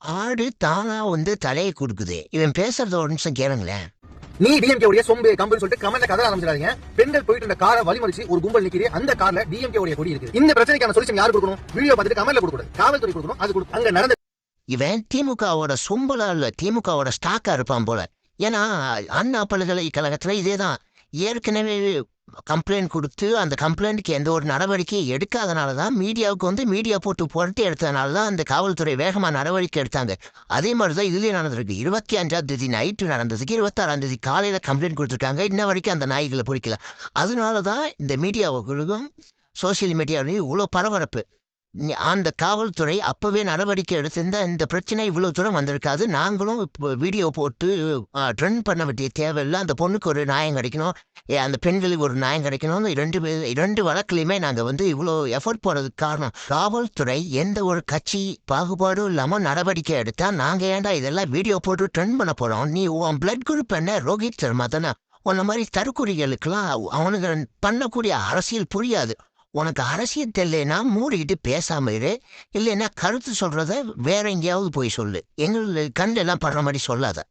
ஆடு தானா வந்து தலையை கொடுக்குது. இவன் பேசுறத ஒரு நிமிஷம் கேளுங்களேன். நீ டிஎம்கே உடைய சொம்பு கம்புன்னு சொல்லிட்டு கமெண்ட்ல கதை ஆரம்பிச்சிடாதீங்க. பெண்கள் போயிட்டு இருந்த காரை வழிமறிச்சு ஒரு கும்பல் நிக்கிறே அந்த கார்ல டிஎம்கே உடைய கொடி இருக்கு இந்த பிரச்சனைக்கான சொல்யூஷன் யார் கொடுக்கணும்? வீடியோ பார்த்துட்டு கமெண்ட்ல கொடுக்கணும். காவல்துறை கொடுக்கணும். அது கொடுக்கணும். அங்க நடந்த இவன் திமுகவோட சொம்பலா இல்ல திமுகவோட ஸ்டாக்கா இருப்பான் போல. ஏன்னா அண்ணா பல்கலைக்கழகத்துல இதேதான். ஏற்கனவே கம்ப்ளைண்ட் கொடுத்து அந்த கம்ப்ளைண்ட்டுக்கு எந்த ஒரு நடவடிக்கையும் எடுக்காதனால தான் மீடியாவுக்கு வந்து மீடியா போட்டு புரட்டி எடுத்ததுனால தான் அந்த காவல்துறை வேகமாக நடவடிக்கை எடுத்தாங்க. அதே மாதிரி தான் இதுலேயும் நடந்திருக்கு. இருபத்தி அஞ்சாம் தேதி நைட்டு நடந்ததுக்கு இருபத்தாறாம் தேதி காலையில் கம்ப்ளைண்ட் கொடுத்துருக்காங்க. இன்ன வரைக்கும் அந்த நாய்களை பிடிக்கல. அதனால தான் இந்த மீடியாவுக்கும் சோசியல் மீடியாவிலையும் இவ்வளோ பரபரப்பு. அந்த காவல்துறை அப்பவே நடவடிக்கை எடுத்திருந்தா இந்த பிரச்சனை இவ்வளவு தூரம் வந்திருக்காது. நாங்களும் இப்போ வீடியோ போட்டு ட்ரெண்ட் பண்ண வேண்டிய தேவையில்லை. அந்த பொண்ணுக்கு ஒரு நியாயம் கிடைக்கணும். ஏ, அந்த பெண்களுக்கு ஒரு நியாயம் கிடைக்கணும்னு இரண்டு இரண்டு வழக்குலையுமே நாங்கள் வந்து இவ்வளோ எஃபர்ட் போடுறதுக்கு காரணம். காவல்துறை எந்த ஒரு கட்சி பாகுபாடும் இல்லாமல் நடவடிக்கை எடுத்தா நாங்கள் ஏன்டா இதெல்லாம் வீடியோ போட்டு ட்ரெண்ட் பண்ண போகிறோம் நீ உன் பிளட் குரூப் என்ன? ரோஹித் சர்மா தானே. உன்ன மாதிரி தற்கொலைகளுக்கெல்லாம் அவனுக்கு பண்ணக்கூடிய அரசியல் புரியாது. உனக்கு அரசியல் தெரியலனா மூடிக்கிட்டு பேசாம இரு. இல்லைன்னா கருத்து சொல்றத வேற எங்கேயாவது போய் சொல்லு. எங்களுக்கு கண்ணெல்லாம் படுற மாதிரி சொல்லாத.